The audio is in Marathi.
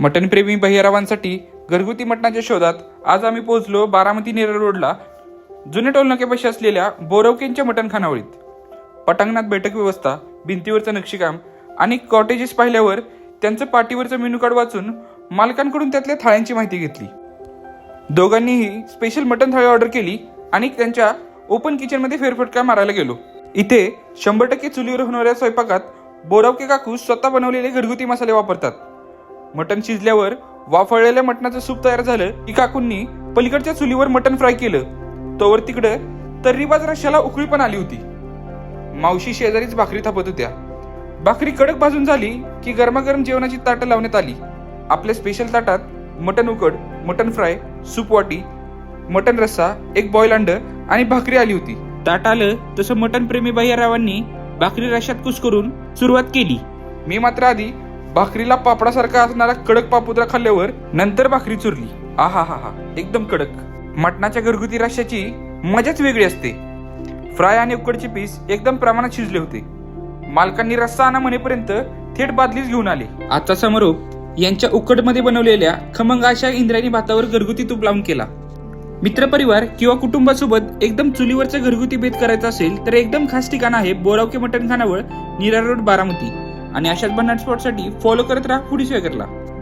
मटणप्रेमी बहिरावांसाठी घरगुती मटणाच्या शोधात आज आम्ही पोहोचलो बारामती नेरळ रोडला जुने टोलनाक्यापाशी असलेल्या बोरवकेंच्या मटण खानावळीत पटांगणात बैठक व्यवस्था भिंतीवरचं नक्षीकाम आणि कॉटेजेस पाहिल्यावर त्यांचं पाठीवरचं मेनू कार्ड वाचून मालकांकडून त्यातल्या थाळ्यांची माहिती घेतली. दोघांनीही स्पेशल मटन थाळी ऑर्डर केली आणि त्यांच्या ओपन किचनमध्ये फेरफटका मारायला गेलो. इथे शंभर टक्के चुलीवर होणाऱ्या स्वयंपाकात बोरावके काकू स्वतः बनवलेले घरगुती मसाले वापरतात. मटण शिजल्यावर वाफळलेल्या मटणाचं सूप तयार झालं की काकूंनी पलीकडच्या चुलीवर मटण फ्राय केलं. तोवर तिकडं तर्री रशाला उकळी पण आली होती. मावशी शेजारीच भाकरी थापत होत्या. भाकरी कडक भाजून झाली की गरमागरम जेवणाची ताटं लावण्यात आली. आपल्या स्पेशल ताटात मटन उकड मटन फ्राय सूप वाटी मटन रस्सा एक बॉईल अंड आणि भाकरी आली होती. ताट आलं तसं मटन प्रेमी रावांनी भाकरी रश्यात कुस करून सुरुवात केली. मी मात्र आधी भाकरीला पापडासारखा असणारा कडक पापुद्रा खाल्ल्यावर नंतर भाकरी चुरली. आहा हा हा एकदम कडक. मटणाच्या घरगुती रश्याची मजाच वेगळी असते. फ्राय आणि उकडचे पीस एकदम प्रमाणात शिजले होते. मालकांनी रस्सा आणा म्हणेपर्यंत थेट बादलीच घेऊन आले. आजचा समारोप यांच्या उकडमध्ये बनवलेल्या खमंग अशा इंद्रायणी भातावर घरगुती तूप लावून केला. मित्रपरिवार किंवा कुटुंबासोबत एकदम चुलीवरचा घरगुती भेद करायचा असेल तर एकदम खास ठिकाण आहे बोरावके मटण खानावळ रोड बारामती. आणि अशाच भन्नाट स्पॉटसाठी फॉलो करत राहा फूडी करला